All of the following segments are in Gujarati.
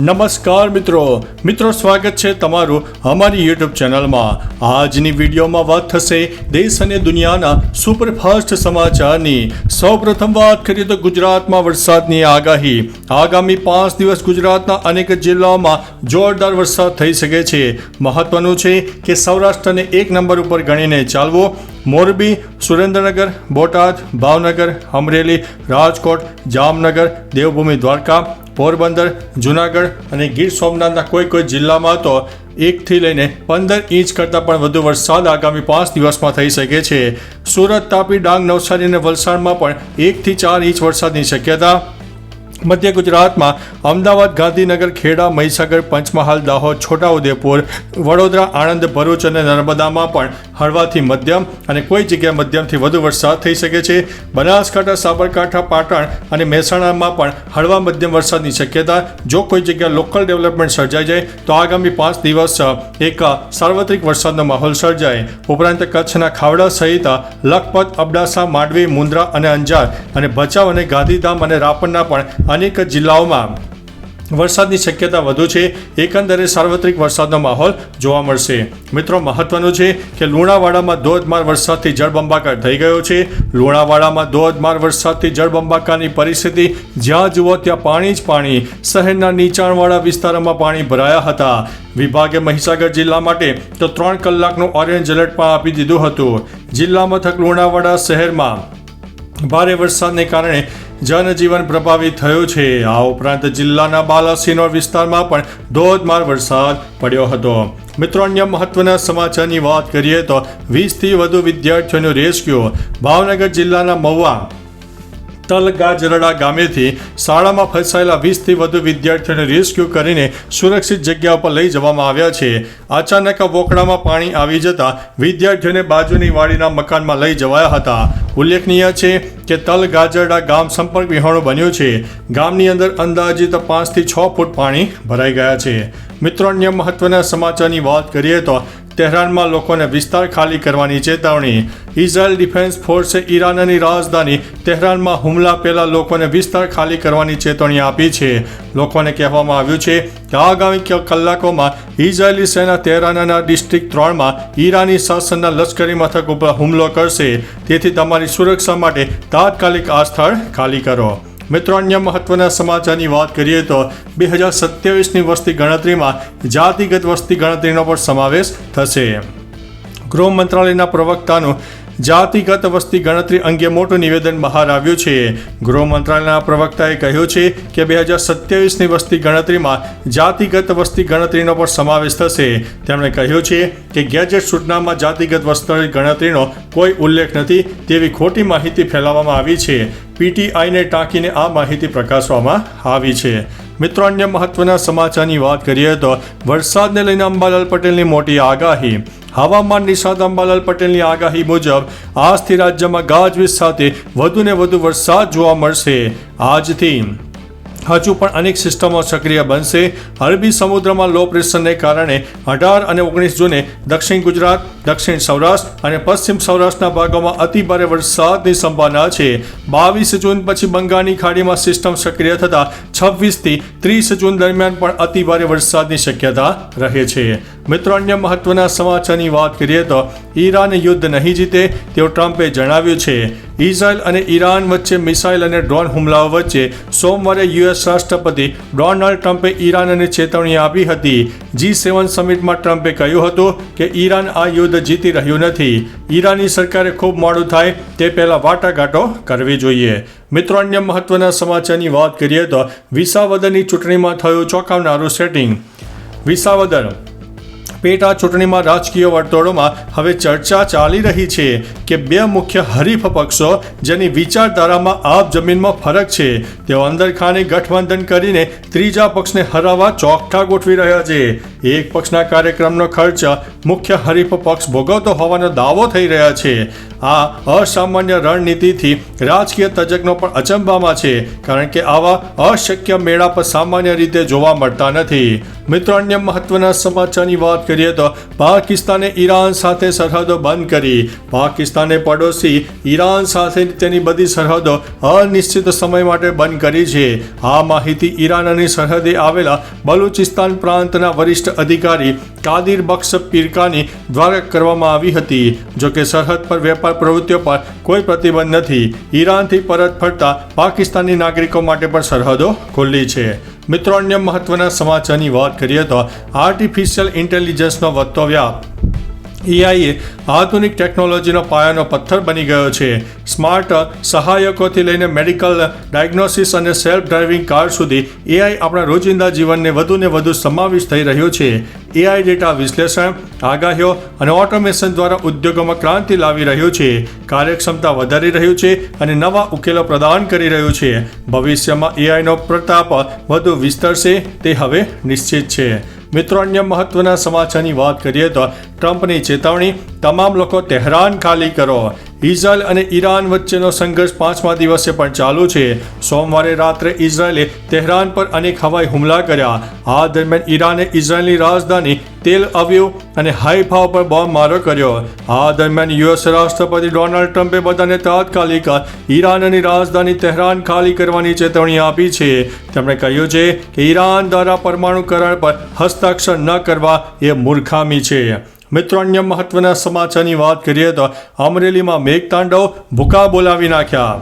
નમસ્કાર મિત્રો. મિત્રો, સ્વાગત છે તમારું અમારી યુટ્યુબ ચેનલમાં. આજની વિડીયોમાં વાત થશે દેશ અને દુનિયાના સુપરફાસ્ટ સમાચારની. સૌપ્રથમ વાત કરીએ તો ગુજરાતમાં વરસાદની આગાહી. આગામી પાંચ દિવસ ગુજરાતના અનેક જિલ્લાઓમાં જોરદાર વરસાદ થઈ શકે છે. મહત્વનું છે કે સૌરાષ્ટ્રને એક નંબર ઉપર ગણીને ચાલવો. મોરબી, સુરેન્દ્રનગર, બોટાદ, ભાવનગર, અમરેલી, રાજકોટ, જામનગર, દેવભૂમિ દ્વારકા પોરબંદર, જુનાગઢ અને ગીર સોમનાથના કોઈ કોઈ જિલ્લામાં તો એકથી લઈને પંદર ઇંચ કરતાં પણ વધુ વરસાદ આગામી પાંચ દિવસમાં થઈ શકે છે. સુરત, તાપી, ડાંગ, નવસારી અને વલસાડમાં પણ એકથી ચાર ઇંચ વરસાદની શક્યતા મધ્ય ગુજરાતમાં અમદાવાદ, ગાંધીનગર, ખેડા, મહીસાગર, પંચમહાલ, દાહોદ, છોટાઉદેપુર, વડોદરા, આણંદ, ભરૂચ અને નર્મદામાં પણ હળવાથી મધ્યમ અને કોઈ જગ્યાએ મધ્યમથી વધુ વરસાદ થઈ શકે છે. બનાસકાંઠા, સાબરકાંઠા, પાટણ અને મહેસાણામાં પણ હળવા મધ્યમ વરસાદની શક્યતા. જો કોઈ જગ્યાએ લોકલ ડેવલપમેન્ટ સર્જાઈ જાય, તો આગામી પાંચ દિવસ એક સાર્વત્રિક વરસાદનો માહોલ સર્જાય. ઉપરાંત કચ્છના ખાવડા સહિત લખપત, અબડાસા, માંડવી, મુન્દ્રા અને અંજાર અને ભચાઉ અને ગાંધીધામ અને રાપરના પણ અનેક જિલ્લાઓમાં વરસાદની શક્યતા વધુ છે. એકંદરે સાર્વત્રિક વરસાદનો માહોલ જોવા મળશે. મિત્રો, મહત્વનું છે કે લુણાવાડામાં ધોધમાર વરસાદથી જળબંબાકાર થઈ ગયો છે. લુણાવાડામાં ધોધમાર વરસાદથી જળબંબાકારની પરિસ્થિતિ જ્યાં જુઓ ત્યાં પાણી જ પાણી. શહેરના નીચાણવાળા વિસ્તારોમાં પાણી ભરાયા હતા. વિભાગે મહીસાગર જિલ્લા માટે તો ત્રણ કલાકનું ઓરેન્જ એલર્ટ પણ આપી દીધું હતું. જિલ્લા મથક લુણાવાડા શહેરમાં ભારે વરસાદને કારણે જનજીવન પ્રભાવિત થયું છે. આ ઉપરાંત જિલ્લાના બાલાસિનોર વિસ્તારમાં પણ ધોધમાર વરસાદ પડ્યો હતો. મિત્રો, અન્ય મહત્વના સમાચારની વાત કરીએ તો વીસથી વધુ વિદ્યાર્થીઓનું રેસ્ક્યુ ભાવનગર જિલ્લાના મહુવા તલગાજરડા ગામેથી શાળામાં ફસાયેલા વીસથી વધુ વિદ્યાર્થીઓને રેસ્ક્યુ કરીને સુરક્ષિત જગ્યા પર લઈ જવામાં આવ્યા છે. અચાનક વોકડામાં પાણી આવી જતા વિદ્યાર્થીઓને બાજુની વાડીના મકાનમાં લઈ જવાયા હતા. ઉલ્લેખનીય છે કે તલગાજરડા ગામ સંપર્ક વિહોણું બન્યું છે. ગામની અંદર અંદાજિત પાંચથી છ ફૂટ પાણી ભરાઈ ગયા છે. મિત્રો, અન્ય મહત્વના સમાચારની વાત કરીએ તો તહેરાનમાં લોકોને વિસ્તાર ખાલી કરવાની ચેતવણી. ઇઝરાયલ ડિફેન્સ ફોર્સે ઈરાનની રાજધાની તહેરાનમાં હુમલા પહેલા લોકોને વિસ્તાર ખાલી કરવાની ચેતવણી આપી છે. લોકોને કહેવામાં આવ્યું છે કે આગામી કલાકોમાં ઇઝરાયેલી સેના તહેરાનના ડિસ્ટ્રિક્ટ ત્રણમાં ઈરાની શાસનના લશ્કરી મથક ઉપર હુમલો કરશે. તેથી તમારી સુરક્ષા માટે તાત્કાલિક આ સ્થળ ખાલી કરો. મિત્રો, અન્ય મહત્વના સમાચારની વાત કરીએ તો બે હજાર સત્યાવીસની વસ્તી ગણતરીમાં જાતિગત વસ્તી ગણતરીનો પણ સમાવેશ થશે. ગૃહ મંત્રાલયના પ્રવક્તાનું જાતિગત વસ્તી ગણતરી અંગે મોટું નિવેદન બહાર આવ્યું છે. ગૃહ મંત્રાલયના પ્રવક્તાએ કહ્યું છે કે બે હજાર સત્યાવીસની વસ્તી ગણતરીમાં જાતિગત વસ્તી ગણતરીનો પણ સમાવેશ થશે. તેમણે કહ્યું છે કે ગેજેટ સૂચનામાં જાતિગત વસ્તી ગણતરીનો કોઈ ઉલ્લેખ નથી તેવી ખોટી માહિતી ફેલાવવામાં આવી છે. પીટીઆઈને ટાંકીને આ માહિતી પ્રકાશવામાં આવી છે. મિત્રો, અન્ય મહત્વના સમાચારની વાત કરીએ તો વરસાદને લઈને અંબાલાલ પટેલની મોટી આગાહી. હવામાન નિષ્ણાત અંબાલાલ પટેલની આગાહી મુજબ, આજથી રાજ્યમાં ગાજવીજ સાથે વધુને વધુ વરસાદ જોવા મળશે. આજથી હજુ પણ અનેક સિસ્ટમો સક્રિય બનશે. અરબી સમુદ્રમાં લો પ્રેશરને કારણે અઢાર અને ઓગણીસ જૂને દક્ષિણ ગુજરાત, દક્ષિણ સૌરાષ્ટ્ર અને પશ્ચિમ સૌરાષ્ટ્રના ભાગોમાં અતિભારે વરસાદની સંભાવના છે. બાવીસ જૂન પછી બંગાળની ખાડીમાં સિસ્ટમ સક્રિય થતાં છવ્વીસથી ત્રીસ જૂન દરમિયાન પણ અતિભારે વરસાદની શક્યતા રહે છે. મિત્રો, અન્ય મહત્વના સમાચારની વાત કરીએ તો ઈરાન યુદ્ધ નહીં જીતે તેવું ટ્રમ્પે જણાવ્યું છે. ઇઝરાયલ અને ઈરાન વચ્ચે મિસાઇલ અને ડ્રોન હુમલાઓ વચ્ચે સોમવારે યુએસ રાષ્ટ્રપતિ ડોનાલ્ડ ટ્રમ્પે ઈરાનને ચેતવણી આપી હતી. જી સેવન સમિટમાં ટ્રમ્પે કહ્યું હતું કે ઈરાન આ યુદ્ધ જીતી રહ્યું નથી. ઈરાની સરકારે ખૂબ મોડું થાય તે પહેલાં વાટાઘાટો કરવી જોઈએ. મિત્રો, અન્ય મહત્વના સમાચારની વાત કરીએ તો વિસાવદરની ચૂંટણીમાં થયું ચોંકાવનારું સેટિંગ. વિસાવદર પેટા ચૂંટણીમાં રાજકીય વર્તુળોમાં હવે ચર્ચા ચાલી રહી છે કે બે મુખ્ય હરીફ પક્ષો જેની વિચારધારામાં આપ જમીનમાં ફરક છે, તેઓ અંદરખાને ગઠબંધન કરીને ત્રીજા પક્ષને હરાવવા ચોકઠા ગોઠવી રહ્યા છે. એક પક્ષના કાર્યક્રમનો ખર્ચ મુખ્ય હરીફ પક્ષ ભોગવતો હોવાનો દાવો થઈ રહ્યા છે. આ અસામાન્ય રણનીતિથી રાજકીય તજજ્ઞો પણ અચંબામાં છે, કારણ કે આવા અશક્ય મેળાપ સામાન્ય રીતે જોવા મળતા નથી. મિત્રો, અન્ય મહત્વના સમાચારની વાત કરીએ તો પાકિસ્તાને ઈરાન સાથે સરહદો બંધ કરી. પાકિસ્તાને પડોશી ઈરાન સાથે તેની બધી સરહદો અનિશ્ચિત સમય માટે બંધ કરી છે. આ માહિતી ઈરાનની સરહદે આવેલા બલુચિસ્તાન પ્રાંતના વરિષ્ઠ અધિકારી કાદિર બક્ષ પીરકાની દ્વારા કરવામાં આવી હતી. જોકે સરહદ પર વેપાર પ્રવૃત્તિઓ પર કોઈ પ્રતિબંધ નથી. ઈરાનથી પરત ફરતા પાકિસ્તાની નાગરિકો માટે પણ સરહદો ખુલ્લી છે. મિત્રો અન્ય મહત્વના સમાચારની વાત કરીએ તો આર્ટિફિશિયલ ઇન્ટેલિજન્સનો વધતો વ્યાપ એઆઈએ આધુનિક ટેકનોલોજીનો પાયાનો પથ્થર બની ગયો છે. સ્માર્ટ સહાયકોથી લઈને મેડિકલ ડાયગ્નોસિસ અને સેલ્ફ ડ્રાઇવિંગ કાર સુધી એઆઈ આપણા રોજિંદા જીવનને વધુને વધુ સમાવેશ થઈ રહ્યો છે. એઆઈ ડેટા વિશ્લેષણ, આગાહીઓ અને ઓટોમેશન દ્વારા ઉદ્યોગોમાં ક્રાંતિ લાવી રહ્યું છે. કાર્યક્ષમતા વધારી રહ્યું છે અને નવા ઉકેલો પ્રદાન કરી રહ્યું છે. ભવિષ્યમાં એઆઈનો પ્રતાપ વધુ વિસ્તરશે તે હવે નિશ્ચિત છે. મિત્રો અન્ય મહત્વના સમાચારની વાત કરીએ તો ટ્રમ્પની ચેતવણી તમામ લોકો તહેરાન ખાલી કરો. ઇઝરાયલ અને ઈરાન વચ્ચેનો સંઘર્ષ પાંચમા દિવસે પણ ચાલુ છે. સોમવારે રાત્રે ઇઝરાયલે તેહરાન પર અનેક હવાઈ હુમલા કર્યા. આ દરમિયાન ઈરાને ઇઝરાયલની રાજધાની તેલ અવ્યવ અને હાઈફા પર બોમ્બ મારો કર્યો. આ દરમિયાન યુએસ રાષ્ટ્રપતિ ડોનાલ્ડ ટ્રમ્પે બધાને તાત્કાલિક ઈરાનની રાજધાની તેહરાન ખાલી કરવાની ચેતવણી આપી છે. તેમણે કહ્યું છે કે ઈરાન દ્વારા પરમાણુ કરાર પર હસ્તાક્ષર ન કરવા એ મૂર્ખામી છે. મિત્રો, અન્ય મહત્વના સમાચારની વાત કરીએ તો અમરેલીમાં મેઘતાંડવ ભૂકા બોલાવી નાખ્યા.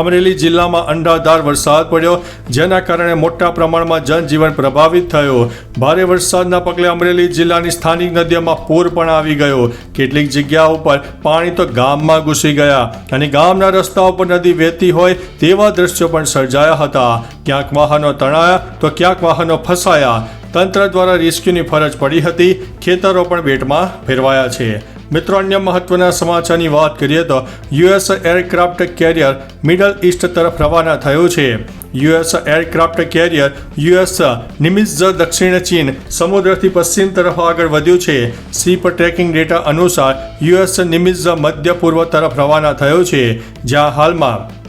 અમરેલી જિલ્લામાં અંડાધાર વરસાદ પડ્યો, જેના કારણે મોટા પ્રમાણમાં જનજીવન પ્રભાવિત થયું. ભારે વરસાદના પગલે અમરેલી જિલ્લાની સ્થાનિક નદીઓમાં પૂર પણ આવી ગયો. કેટલીક જગ્યાઓ ઉપર પાણી તો ગામમાં ઘૂસી ગયા અને ગામના રસ્તાઓ પર નદી વહેતી હોય તેવા દ્રશ્યો પણ સર્જાયા હતા. ક્યાંક વાહનો તણાયા તો ક્યાંક વાહનો ફસાયા. તંત્ર દ્વારા રેસ્ક્યુની ફરજ પડી હતી. ખેતરો પણ બેટમાં ફેરવાયા છે. મિત્રો, અન્ય મહત્વના સમાચારની વાત કરીએ તો US aircraft carrier middle east તરફ રવાના થયું છે. US aircraft carrier US Nimitz દક્ષિણ ચીન સમુદ્રથી પશ્ચિમ તરફ આગળ વધ્યું છે. સીપ ટ્રેકિંગ ડેટા અનુસાર યુએસ નિમિત્ઝ મધ્ય પૂર્વ તરફ રવાના થયો છે. જ્યાં હાલમાં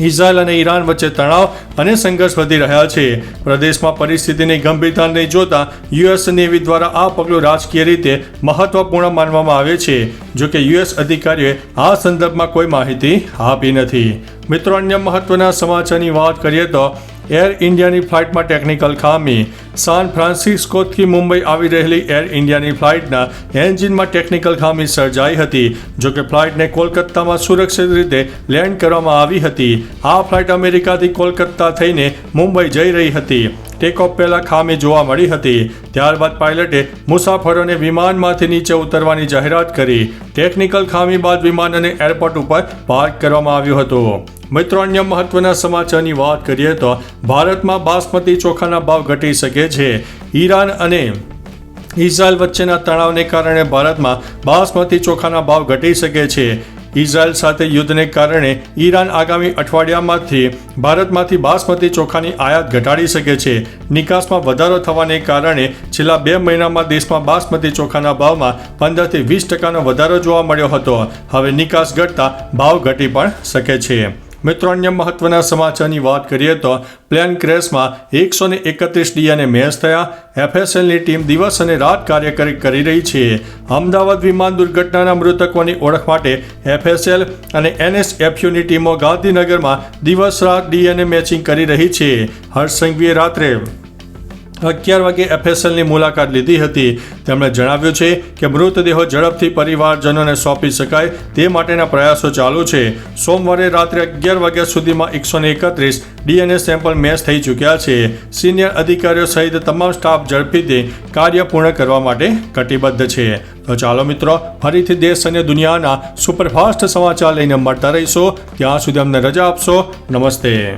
ઇઝરાયલ અને ઈરાન વચ્ચે તણાવ અને સંઘર્ષ વધી રહ્યા છે. પ્રદેશમાં પરિસ્થિતિની ગંભીરતાને જોતા યુએસ નેવી દ્વારા આ પગલું રાજકીય રીતે મહત્વપૂર્ણ માનવામાં આવે છે. જો કે યુએસ અધિકારીઓએ આ સંદર્ભમાં કોઈ માહિતી આપી નથી. મિત્રો, અન્ય મહત્વના સમાચારની વાત કરીએ તો એર ઇન્ડિયાની ફ્લાઇટમાં ટેકનિકલ ખામી. સાન ફ્રાન્સિસ્કોથી મુંબઈ આવી રહેલી એર ઇન્ડિયાની ફ્લાઇટના એન્જિનમાં ટેકનિકલ ખામી સર્જાઈ હતી જોકે ફ્લાઇટને કોલકાતામાં સુરક્ષિત રીતે લેન્ડ કરવામાં આવી હતી. આ ફ્લાઇટ અમેરિકાથી કોલકાતા થઈને મુંબઈ જઈ રહી હતી. ટેકઓફ પહેલા ખામી જોવા મળી હતી. ત્યારબાદ પાયલટે મુસાફરોને વિમાનમાંથી નીચે ઉતરવાની જાહેરાત કરી. ટેકનિકલ ખામી બાદ વિમાનને એરપોર્ટ ઉપર પાર્ક કરવામાં આવ્યું હતું. મિત્રો, અન્ય મહત્વના સમાચારની વાત કરીએ તો ભારતમાં બાસમતી ચોખાના ભાવ ઘટી શકે છે. ઈરાન અને ઇઝરાયલ વચ્ચેના તણાવને કારણે ભારતમાં બાસમતી ચોખાના ભાવ ઘટી શકે છે. ઇઝરાયલ સાથે યુદ્ધને કારણે ઈરાન આગામી અઠવાડિયામાંથી ભારતમાંથી બાસમતી ચોખાની આયાત ઘટાડી શકે છે. નિકાસમાં વધારો થવાને કારણે છેલ્લા બે મહિનામાં દેશમાં બાસમતી ચોખાના ભાવમાં પંદરથી વીસ ટકાનો વધારો જોવા મળ્યો હતો. હવે નિકાસ ઘટતા ભાવ ઘટી પણ શકે છે. મિત્રો, અન્ય મહત્વના સમાચારની વાત કરીએ તો પ્લેન ક્રેશમાં એકસો ને એકત્રીસ ડીએનએ મેચ થયા. એફએસએલની ટીમ દિવસ અને રાત કાર્ય કરી કરી રહી છે. અમદાવાદ વિમાન દુર્ઘટનાના મૃતકોની ઓળખ માટે એફએસએલ અને એનએસએફયુની ટીમો ગાંધીનગરમાં દિવસ રાત ડીએનએ મેચિંગ કરી રહી છે. હર્ષ સંઘવીએ રાત્રે અગિયાર વાગે એફએસએલની મુલાકાત લીધી હતી. તેમણે જણાવ્યું છે કે મૃતદેહો ઝડપથી પરિવારજનોને સોંપી શકાય તે માટેના પ્રયાસો ચાલુ છે. સોમવારે રાત્રે અગિયાર વાગ્યા સુધીમાં એકસો એકત્રીસ ડીએનએ સેમ્પલ મેચ થઈ ચૂક્યા છે. સિનિયર અધિકારીઓ સહિત તમામ સ્ટાફ ઝડપી તે કાર્ય પૂર્ણ કરવા માટે કટિબદ્ધ છે. તો ચાલો મિત્રો, ફરીથી દેશ અને દુનિયાના સુપરફાસ્ટ સમાચાર લઈને મળતા રહીશો. ત્યાં સુધી અમને રજા આપશો. નમસ્તે.